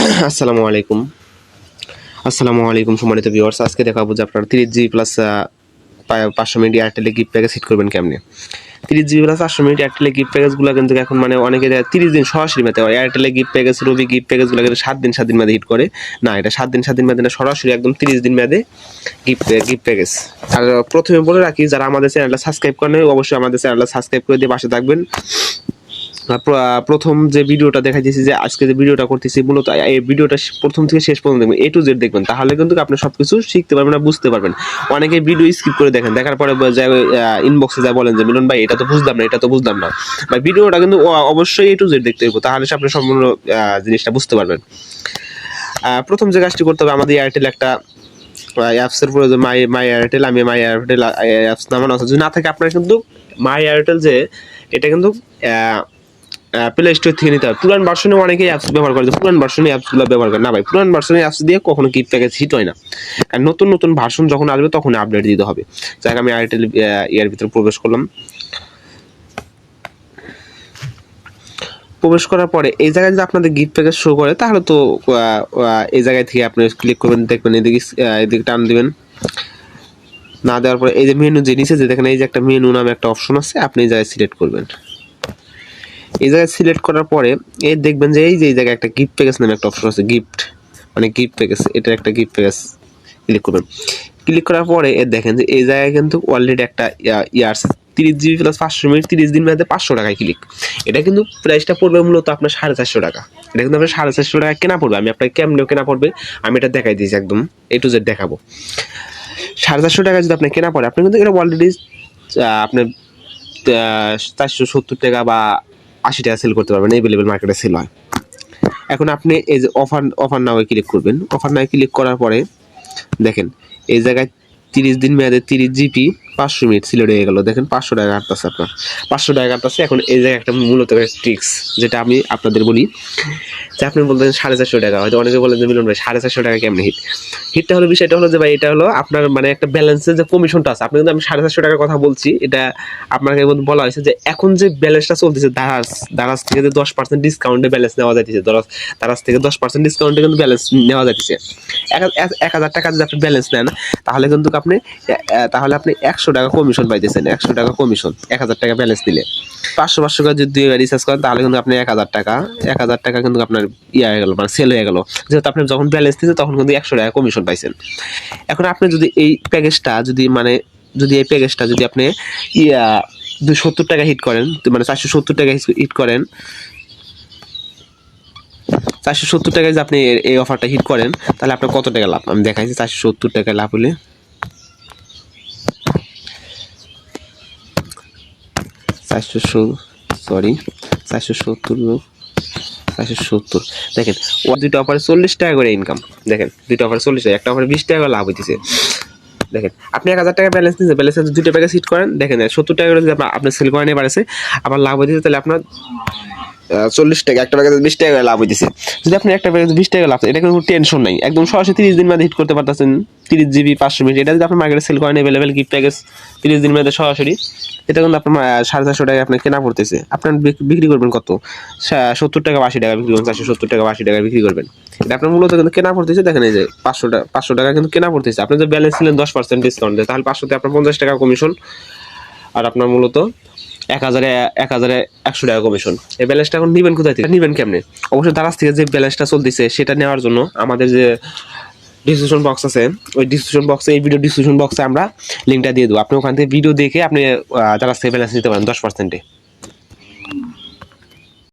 আসসালামু আলাইকুম। আসসালামু আলাইকুম সম্মানিত ভিউয়ার্স আজকে দেখাবো যে আপনারা তিরিশ জিবি প্লাস পাঁচশো মিনিট এয়ারটেলে গিফট প্যাকেজ হিট করবেন কেমনে? তিরিশ জিবি প্লাস পাঁচশো মিনিট এয়ারটেলে গিফট প্যাকেজগুলো কিন্তু এখন মানে অনেকে তিরিশ দিন সরাসরি মেতে হয়। এয়ারটেলে গিফট প্যাকেজ রবি গিফট প্যাকেজগুলো কিন্তু সাত দিন সাত দিন মেয়াদে হিট করে। না, এটা সাত দিন সাত দিন মেয়াদে না, সরাসরি একদম তিরিশ দিন মেয়াদে গিফট গিফট প্যাকেজ আর প্রথমে বলে রাখি, যারা আমাদের চ্যানেলটা সাবস্ক্রাইব করেন অবশ্যই আমাদের চ্যানেলটা সাবস্ক্রাইব করে দিয়ে পাশে থাকবেন। প্রথম যে ভিডিওটা দেখাইতেছি যে আজকে যে ভিডিওটা করতেছি, মূলত এই ভিডিওটা প্রথম থেকে শেষ পর্যন্ত দেখবেন, এ টু জেড দেখবেন, তাহলে কিন্তু আপনি সবকিছু শিখতে পারবেন আর বুঝতে পারবেন। অনেকে ভিডিও স্কিপ করে দেখেন, দেখার পরে ইনবক্সে যা বলেন যে, মিলন ভাই, এটা তো বুঝলাম না, এটা তো বুঝলাম না। বা ভিডিওটা কিন্তু অবশ্যই এ টু জেড দেখতে হবে তাহলে আপনি সম্পূর্ণ জিনিসটা বুঝতে পারবেন। প্রথম যে কাজটি করতে হবে, আমাদের এয়ারটেল একটা অ্যাপসের প্রয়োজন মাই মাই এয়ারটেল আমি মাই এয়ারটেল অ্যাপস নামানো আছে। যদি না থাকে, আপনার কিন্তু মাই এয়ারটেল যে, এটা কিন্তু প্লে স্টোর থেকে নিতে হবে। পুরান ভার্সনে অনেকেই অ্যাপস ব্যবহার করে। পুরান ভার্সনে অ্যাপসগুলো ব্যবহার করে। না ভাই, পুরান ভার্সনের অ্যাপস দিয়ে কখনো কি প্যাকেজ হিট হয় না। আর নতুন নতুন ভার্সন যখন আসবে তখন আপডেট দিতে হবে। যাক, আমি আইটেল ইয়ার ভিতরে প্রবেশ করলাম। প্রবেশ করার পরে এই জায়গায় যদি আপনাদের গিফট প্যাকেজ শো করে, তাহলে তো এই জায়গায় থেকে আপনি ক্লিক করবেন, দেখবেন, এদিকে এদিকে টান দিবেন। না দেওয়ার পরে এই যে মেনু যে নিচে যে দেখেন, এই যে একটা মেনু নামে একটা অপশন আছে, আপনি এই জায়গায় সিলেক্ট করবেন। এই জায়গায় সিলেক্ট করার পরে, এই দেখবেন যে এই যে এই জায়গায় একটা গিফট প্যাকেজ নামে একটা অপশন আছে গিফট মানে গিফট প্যাকেজ এটা একটা গিফট প্যাকেজ ক্লিক করবেন। ক্লিক করার পরে এর দেখেন যে এই জায়গায় কিন্তু অলরেডি একটা ইয়ার্স তিরিশ জিবি প্লাস পাঁচশো মিনিট তিরিশ দিন মেয়াদে পাঁচশো টাকায় ক্লিক এটা কিন্তু প্রাইসটা পড়বে মূলত আপনার সাড়ে চারশো টাকা। এটা কিন্তু আপনার সাড়ে চারশো টাকা কেনা পড়বে। আমি আপনাকে কেমনেও কেনা পড়বে, আমি এটা দেখাই দিয়েছি একদম এ টু জেড দেখাবো। সাড়ে চারশো টাকা যদি আপনি কেনা পড়ে, আপনি কিন্তু এটা অলরেডি আপনার চারশো সত্তর টাকা বা আশি টাকা সেল করতে পারবেন এভেলেবেল মার্কেটে সেল হয়। এখন আপনি এই যে অফার অফার নাও ক্লিক করবেন। অফার নাও ক্লিক করার পরে দেখেন, এই জায়গায় তিরিশ দিন মেয়াদে তিরিশ জিপি পাঁচশো মিনিট সিলেট হয়ে গেল। দেখেন পাঁচশো টাকা কাটতেছে আপনার। পাঁচশো টাকা কাটতেছে। এখন এই জায়গায় একটা মূলত ট্রিক্স যেটা আমি আপনাদের বলি যে আপনি বলতেন সাড়ে চারশো টাকা। হয়তো অনেকে বলেন যে, মিলন ভাই, সাড়ে চারশো টাকা কেমনি হিট হিটটা হলো বিষয়টা হলো যে, ভাই, এটা হলো আপনার মানে একটা ব্যালেন্সের যে কমিশনটা আছে। আপনি কিন্তু আমি সাড়ে চারশো টাকার কথা বলছি, এটা আপনাকে বল- হয়েছে যে, এখন যে ব্যালেন্সটা চলতেছে, দারাজ দারাজ থেকে যে দশ পার্সেন্ট ডিসকাউন্টে ব্যালেন্স নেওয়া যাইতেছে। দারাজ দারাজ থেকে দশ পার্সেন্ট ডিসকাউন্টে কিন্তু ব্যালেন্স নেওয়া যাইতেছে। এক এক- এক হাজার টাকা যদি আপনি ব্যালেন্স নেন, তাহলে কিন্তু আপনি তাহলে আপনি একশো টাকা কমিশন পাইতেছেন, একশো টাকা কমিশন এক হাজার টাকা ব্যালেন্স দিলে। পাঁচশো পাঁচশো টাকা যদি রিচার্জ করেন, তাহলে কিন্তু আপনি এক হাজার টাকা, এক হাজার টাকা কিন্তু আপনার ইয়ে হয়ে গেল মানে সেল হয়ে গেল। যেহেতু আপনি যখন ব্যালেন্স দিয়েছেন, তখন কিন্তু একশো টাকা কমিশন পাইছেন। এখন আপনি যদি এই প্যাকেজটা যদি মানে যদি এই প্যাকেজটা যদি আপনি, ইয়া, দুই সত্তর টাকা হিট করেন মানে চারশো সত্তর টাকা হিট করেন, চারশো সত্তর টাকায় যদি আপনি এই অফারটা হিট করেন, তাহলে আপনার কত টাকা লাভ? আমি দেখাইছি, চারশো সত্তর টাকা লাভ হলে। চারশো সরি, চারশো সত্তর চারশো সত্তর। দেখেন ও দুইটা অফারে চল্লিশ টাকা করে ইনকাম দেখেন, দুইটা অফারে চল্লিশ টাকা, একটা অফারে বিশ টাকা করে লাভ হইতেছে। দেখেন, আপনি এক হাজার টাকা ব্যালেন্স নিয়েছেন ব্যালেন্সে দুটো প্যাকেজ হিট করেন। দেখেন, সত্তর টাকা করে যদি আপনার আপনি সেল করে নিয়ে পারেছে আবার লাভ হইতেছে, তাহলে আপনার চল্লিশ টাকা, একটা প্যাকেজ বিশ টাকা লাভ হইতেছে। যদি আপনি একটা প্যাকেজ বিশ টাকা লাভ এটা কিন্তু টেনশন নাই। একদম সরাসরি তিরিশ দিন মধ্যে হিট করতে পারতেছেন, তিরিশ জিবি পাঁচশো মিনিট এটা যদি আপনি মার্কেটে সেল করেন অ্যাভেলেবেল গিফট প্যাকেজ তিরিশ দিন মধ্যে সরাসরি, এটা কিন্তু আপনার সাড়ে চারশো টাকা আপনার কেনা পড়তেছে। আপনার বিক- বিক্রি করবেন কত? সত্তর টাকা আশি টাকা বিক্রি করবেন, চারশো সত্তর টাকা আশি টাকা বিক্রি করবেন। এটা আপনার মূলত কিন্তু কেনা পড়তেছে, দেখেন এই যে পাঁচশো টাকা পাঁচশো টাকা কিন্তু কেনা পড়তেছে। আপনি যে ব্যালেন্স ছিলেন দশ পার্সেন্ট ডিসকাউন্ট তাহলে পাঁচশোতে আপনার পঞ্চাশ টাকা কমিশন আর আপনার মূলত এক হাজারে এক হাজারে একশো টাকা কমিশন এই ব্যালেন্সটা এখন নিবেন কোথায় থেকে? নিবেন কেমনে? অবশ্যই দারাজ থেকে যে ব্যালেন্সটা চলতেছে, সেটা নেওয়ার জন্য আমাদের যে ডিসক্রিপশন বক্স আছে, ওই ডিসক্রিপশন বক্সে এই ভিডিও ডিসক্রিপশন বক্সে আমরা লিঙ্কটা দিয়ে দেবো। আপনি ওখান থেকে ভিডিও দেখে আপনি দারাজ থেকে ব্যালেন্স নিতে পারেন দশ পার্সেন্টে